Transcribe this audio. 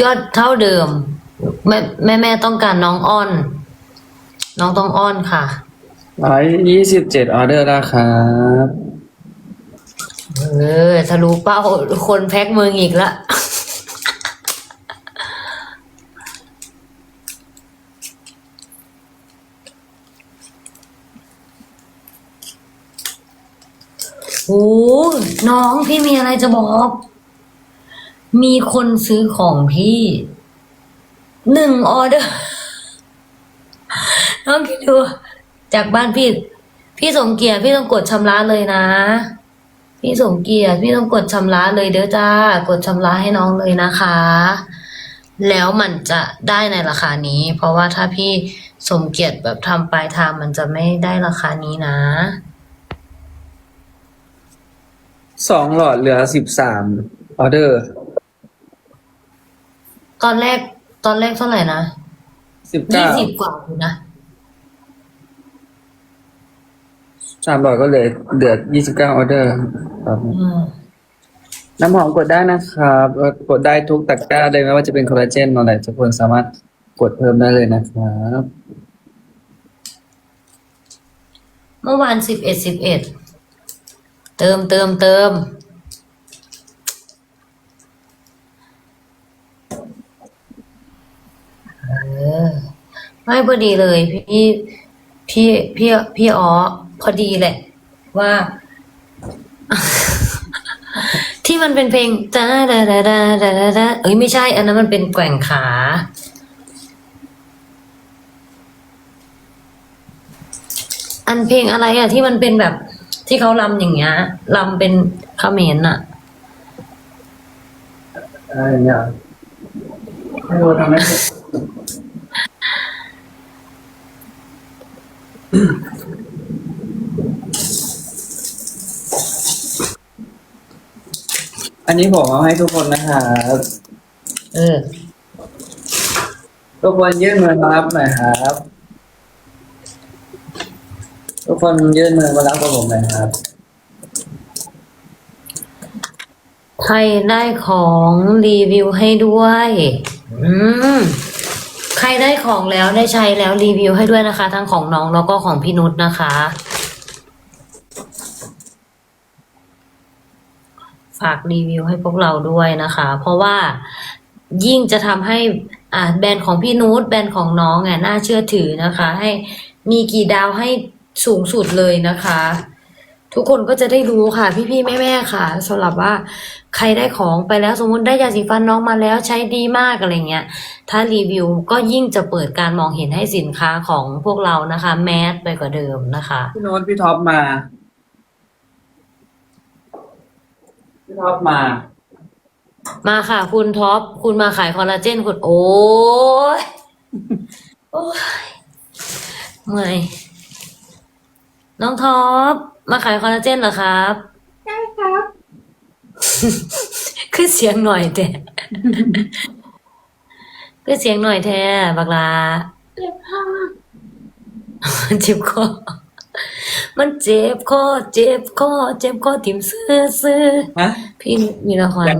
ยอดเท่าเดิม แม่แม่แม่ต้องการน้องอ้อน น้องต้องอ้อนค่ะร้อยยี่สิบเจ็ดออเดอร์แล้วครับเออทะลุเป้าคนแพ็คมืออีกละโอ้น้องพี่มีอะไรจะบอก มีคนซื้อของพี่หนึ่งออเดอร์น้องคิดดู จากบ้านพี่ พี่สมเกียรติพี่ต้องกดชำระเลยนะ พี่สมเกียรติพี่ต้องกดชำระเลยเด้อจ้า กดชำระให้น้องเลยนะคะ แล้วมันจะได้ในราคานี้ เพราะว่าถ้าพี่สมเกียรติแบบทำปลายทางมันจะไม่ได้ราคานี้นะสองหลอดเหลือสิบสามออเดอร์ ตอนแรกตอนแรกเท่าไหร่นะสิบเก้ายี่สิบกว่าอยู่นะสามหลอดก็เหลือเหลือยี่สิบเก้าออเดอร์ครับ อืมน้ำหอมกดได้นะครับเอ่อกดได้ทุกตะกร้าเลยไม่ว่าจะเป็นคอลลาเจนอะไรทุกคนสามารถกดเพิ่มได้เลยนะครับเมื่อวานสิบเอ็ดสิบเอ็ดเติมเติมเติม เออ ไม่พอดีเลย พี่พี่พี่พี่อ๋อพอดีแหละ ว่า ที่มันเป็นเพลงดาดาดาดาดาดาดาเอ้ยไม่ใช่ อันนั้นมันเป็นแกว่งขา อันเพลงอะไรอะที่มันเป็นแบบที่เขาลำอย่างเงี้ยลำเป็นเขมรอะอะไรเนี่ยไม่รู้ทำไม่เสร็จ อันนี้ผมเอาให้ทุกคนนะครับเออทุกคนยื่นมือมารับหน่อยครับ ทุกคนยื่นมือมารับกับผมหน่อยครับ ใครได้ของรีวิวให้ด้วย อืมใค รได้ของแล้วได้ใช้แล้วรีวิวให้ด้วยนะคะ ทั้งของน้องแล้วก็ของพี่นุชนะคะ ฝากรีวิวให้พวกเราด้วยนะคะ เพราะว่ายิ่งจะทำให้อ่าแบรนด์ของพี่นุชแบรนด์ของน้องอะน่าเชื่อถือนะคะ ให้มีกี่ดาวให้สูงสุดเลยนะคะ ทุกคนก็จะได้รู้ค่ะ พี่ๆแม่ๆค่ะสำหรับว่าใครได้ของไปแล้วสมมุติได้ยาสีฟันน้องมาแล้วใช้ดีมากอะไรเงี้ยถ้ารีวิวก็ยิ่งจะเปิดการมองเห็นให้สินค้าของพวกเรานะคะ แมสไปกว่าเดิมนะคะพี่โน้ตพี่ท็อปมา พี่ท็อปมา มาค่ะ คุณท็อปคุณมาขายคอลลาเจนคุณโอ้ยโอ้ยเมื่อย น้องท็อป มาขายคอลลาเจนเหรอครับใช่ครับ คือเสียงหน่อยแต่คือเสียงหน่อยแท้บักลาเจ็บคอมันเจ็บคอมันเจ็บคอเจ็บคอเจ็บคอถิ่มเสื้อเสื้อฮะพี่มีละคร